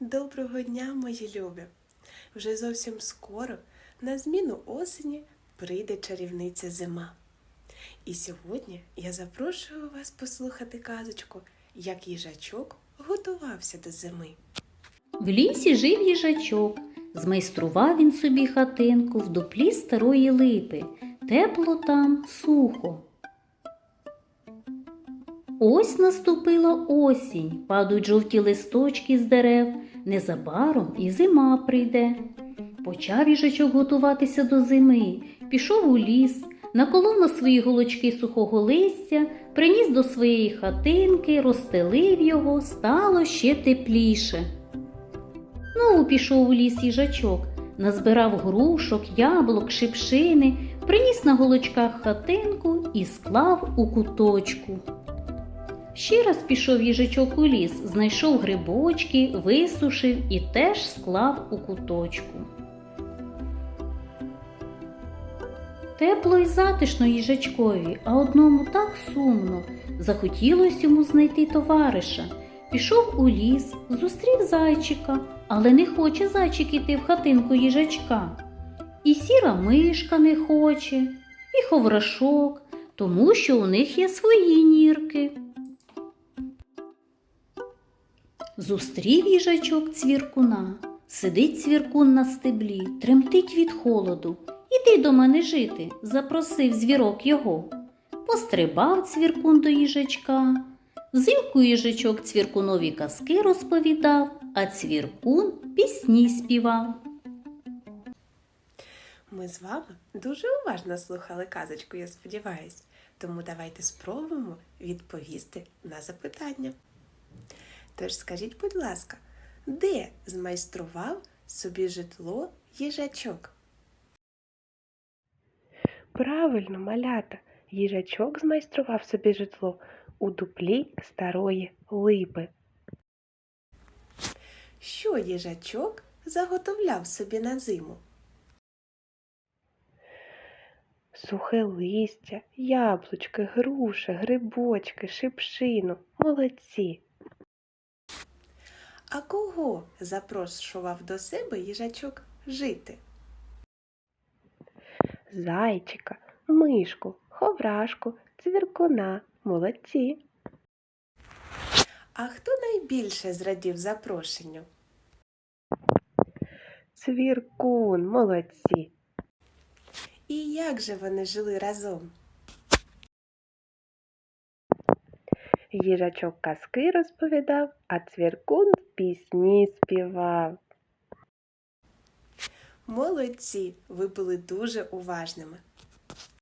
Доброго дня, мої любі! Вже зовсім скоро на зміну осені прийде чарівниця зима. І сьогодні я запрошую вас послухати казочку, як їжачок готувався до зими. В лісі жив їжачок. Змайстрував він собі хатинку в дуплі старої липи. Тепло там, сухо. Ось наступила осінь, падають жовті листочки з дерев, незабаром і зима прийде. Почав їжачок готуватися до зими, пішов у ліс, наколов на свої голочки сухого листя, приніс до своєї хатинки, розстелив його, стало ще тепліше. Знову пішов у ліс їжачок, назбирав грушок, яблук, шипшини, приніс на голочках хатинку і склав у куточку. Ще раз пішов їжачок у ліс, знайшов грибочки, висушив і теж склав у куточку. Тепло й затишно їжачкові, а одному так сумно. Захотілось йому знайти товариша. Пішов у ліс, зустрів зайчика, але не хоче зайчик іти в хатинку їжачка. І сіра мишка не хоче, і ховрашок, тому що у них є свої нірки. Зустрів їжачок цвіркуна. Сидить цвіркун на стеблі, тремтить від холоду. Іди до мене жити, запросив звірок його. Пострибав цвіркун до їжачка. Взимку їжачок цвіркунові казки розповідав, а цвіркун пісні співав. Ми з вами дуже уважно слухали казочку, я сподіваюсь. Тому давайте спробуємо відповісти на запитання. Тож скажіть, будь ласка, де змайстрував собі житло їжачок? Правильно, малята, їжачок змайстрував собі житло у дуплі старої липи. Що їжачок заготовляв собі на зиму? Сухе листя, яблучки, груші, грибочки, шипшину. Молодці. А кого запрошував до себе їжачок жити? Зайчика, мишку, ховрашку, цвіркуна. Молодці. А хто найбільше зрадів запрошенню? Цвіркун, молодці. І як же вони жили разом? Їжачок казки розповідав, а цвіркун пісні співав. Молодці, ви були дуже уважними.